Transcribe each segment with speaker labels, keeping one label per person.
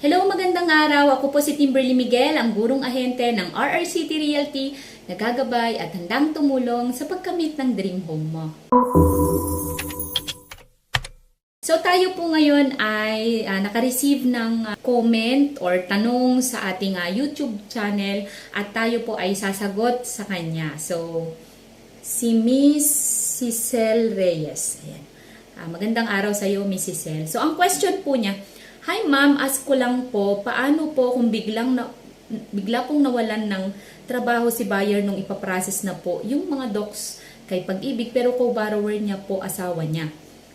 Speaker 1: Hello, magandang araw. Ako po si Kimberly Miguel, ang gurong ahente ng RRCT Realty na gagabay at handang tumulong sa pagkamit ng dream home mo. So tayo po ngayon ay ah, naka-receive ng ah, comment or tanong sa ating ah, YouTube channel at tayo po ay sasagot sa kanya. So, si Miss Cicel Reyes. Ayan. Ah, magandang araw sa iyo, Miss Cicel. So, ang question po niya, Hi ma'am, ask ko lang po, paano po kung biglang na, bigla pong nawalan ng trabaho si buyer nung ipaprocess na po yung mga docs kay pag-ibig pero co-borrower niya po asawa niya.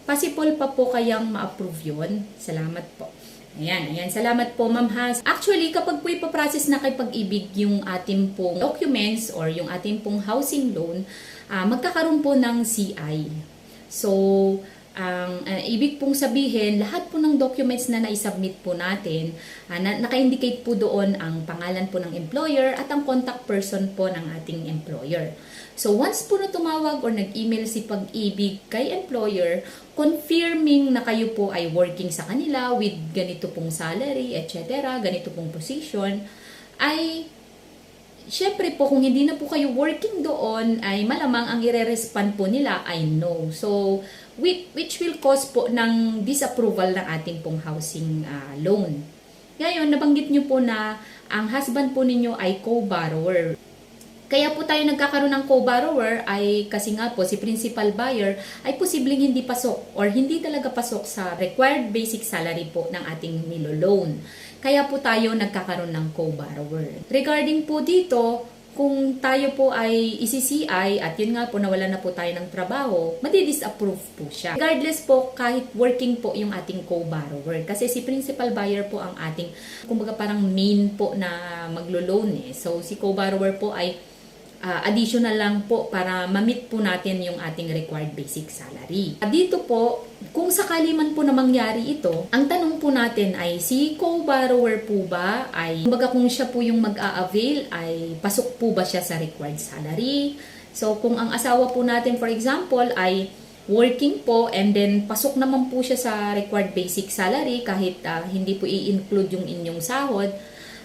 Speaker 1: Possible pa po kayang ma-approve yun? Salamat po. Ayan, ayan. Salamat po, Ma'am Has. Actually, kapag po ipaprocess na kay pag-ibig yung ating pong documents or yung ating pong housing loan, ah, magkakaroon po ng CI. So, ang ah, ibig pong sabihin, lahat po ng documents na naisubmit po natin, ah, na, naka-indicate po doon ang pangalan po ng employer at ang contact person po ng ating employer. So once po na tumawag or nag-email si pag-ibig kay employer, confirming na kayo po ay working sa kanila with ganito pong salary, etc., ganito pong position, ay Siyempre po, kung hindi na po kayo working doon, ay malamang ang ire-respond po nila ay no. So, which, which will cause po ng disapproval ng ating pong housing ah, loan. Ngayon, nabanggit nyo po na ang husband po ninyo ay co-borrower. Kaya po tayo nagkakaroon ng co-borrower ay kasi nga po si principal buyer ay posibleng hindi pasok or hindi talaga pasok sa required basic salary po ng ating nilo-loan. Kaya po tayo nagkakaroon ng co-borrower. Regarding po dito, kung tayo po ay ICCI at yun nga po nawala na po tayo ng trabaho, madi-disapprove po siya. Regardless po kahit working po yung ating co-borrower. Kasi si principal buyer po ang ating, kumbaga parang main po na maglo-loan eh. So si co-borrower po ay ah, additional lang po para ma-meet po natin yung ating required basic salary. Dito po, kung sakali man po na mangyari ito, ang tanong po natin ay si co-borrower po ba ay, kumbaga kung siya po yung mag-a-avail, ay pasok po ba siya sa required salary? So kung ang asawa po natin for example ay working po and then pasok naman po siya sa required basic salary kahit ah, hindi po i-include yung inyong sahod,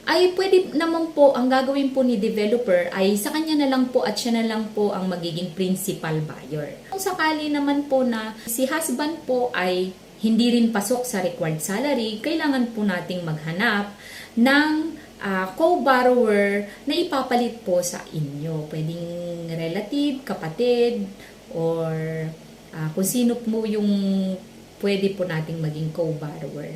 Speaker 1: ay pwede naman po, ang gagawin po ni developer ay sa kanya na lang po at siya na lang po ang magiging principal buyer. Kung sakali naman po na si husband po ay hindi rin pasok sa required salary, kailangan po nating maghanap ng ah, co-borrower na ipapalit po sa inyo. Pwedeng relative, kapatid, or ah, kung sino po yung pwede po nating maging co-borrower.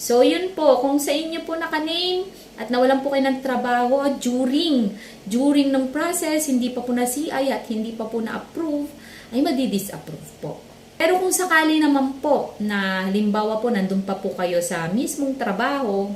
Speaker 1: So, yun po. Kung sa inyo po naka-name at nawalan po kayo ng trabaho during, during ng process, hindi pa po na-CI at hindi pa po na-approve, ay madi-disapprove po. Pero kung sakali naman po na halimbawa po nandun pa po kayo sa mismong trabaho,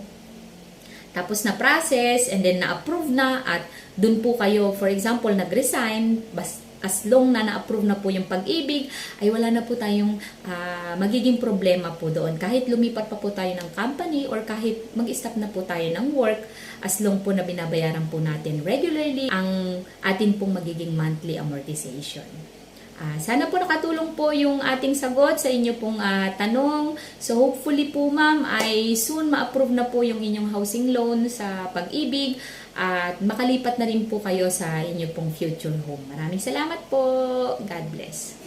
Speaker 1: tapos na process and then na-approve na at dun po kayo, for example, nag-resign, bas, as long na na-approve na po yung pag-ibig, ay wala na po tayong ah, magiging problema po doon. Kahit lumipat pa po tayo ng company or kahit mag-stop na po tayo ng work, as long po na binabayaran po natin regularly ang atin pong magiging monthly amortization. Ah, sana po nakatulong po yung ating sagot sa inyo pong ah, tanong. So hopefully po ma'am ay soon ma-approve na po yung inyong housing loan sa pag-ibig at makalipat na rin po kayo sa inyo pong future home. Maraming salamat po. God bless.